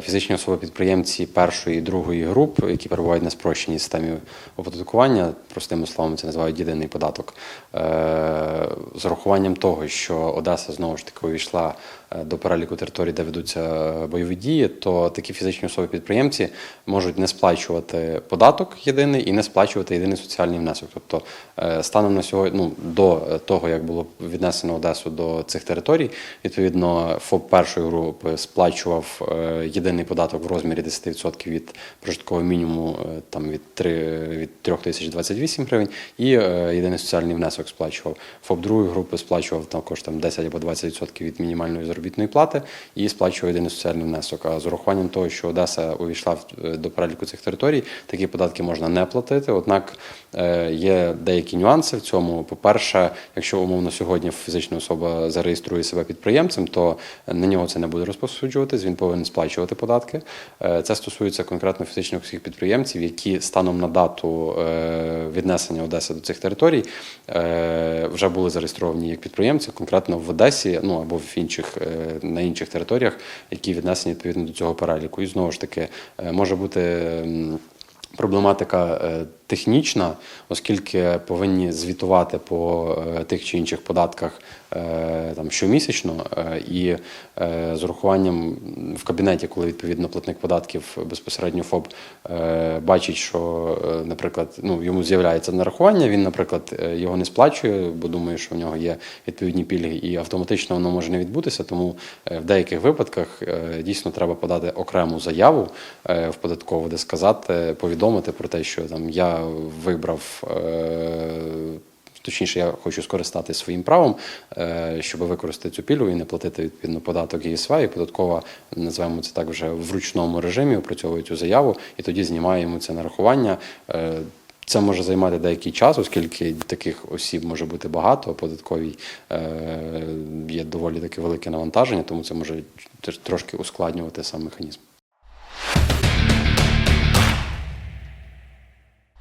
Фізичні особи-підприємці першої і другої груп, які перебувають на спрощеній системі оподаткування, простими словами, це називають єдиний податок. Е, З урахуванням того, що Одеса знову ж таки увійшла е, до переліку територій, де ведуться бойові дії, то такі фізичні особи-підприємці можуть не сплачувати податок єдиний і не сплачувати єдиний соціальний внесок. Тобто, е, станом на сьогодні, ну до того, як було віднесено Одесу до цих територій, відповідно, ФОП першої групи сплачував е, єдиний податок в розмірі 10% від прожиткового мінімуму е, там від 3, від 3028 гривень, і е, єдиний соціальний внесок сплачував. ФОП другої групи сплачував також там 10 або 20% від мінімальної заробітної плати і сплачував єдиний соціальний внесок. А з урахуванням того, що Одеса увійшла е, до переліку цих територій, такі податки можна не платити. Однак е, є деякі нюанси в цьому. По-перше, якщо умовно сьогодні фізична особа зареєструє себе підприємцем, то на нього це не буде розповсюджуватись, він повинен сплачувати податки. Е, Це стосується конкретно фізичних всіх підприємців, які станом на дату віднесення Одеси до цих територій вже були зареєстровані як підприємці, конкретно в Одесі, ну або в інших е, на інших територіях, які віднесені відповідно до цього переліку. І знову ж таки е, може бути. Проблематика е, технічна, оскільки повинні звітувати по е, тих чи інших податках е, там щомісячно, е, і з урахуванням в кабінеті, коли відповідно платник податків безпосередньо ФОП бачить, що, наприклад, ну йому з'являється нарахування, він, наприклад, його не сплачує, бо думає, що в нього є відповідні пільги, і автоматично воно може не відбутися. Тому в деяких випадках дійсно треба подати окрему заяву в податкову, де сказати, повідомити про те, що там я вибрав. е, Точніше, я хочу скористатися своїм правом, е, щоб використати цю пільгу і не платити відповідно податок ЄСВ, і податкова називаємо це так вже в ручному режимі, опрацьовує цю заяву, і тоді знімаємо це нарахування. Е, Це може займати деякий час, оскільки таких осіб може бути багато. Податковій є доволі таке велике навантаження, тому це може трошки ускладнювати сам механізм.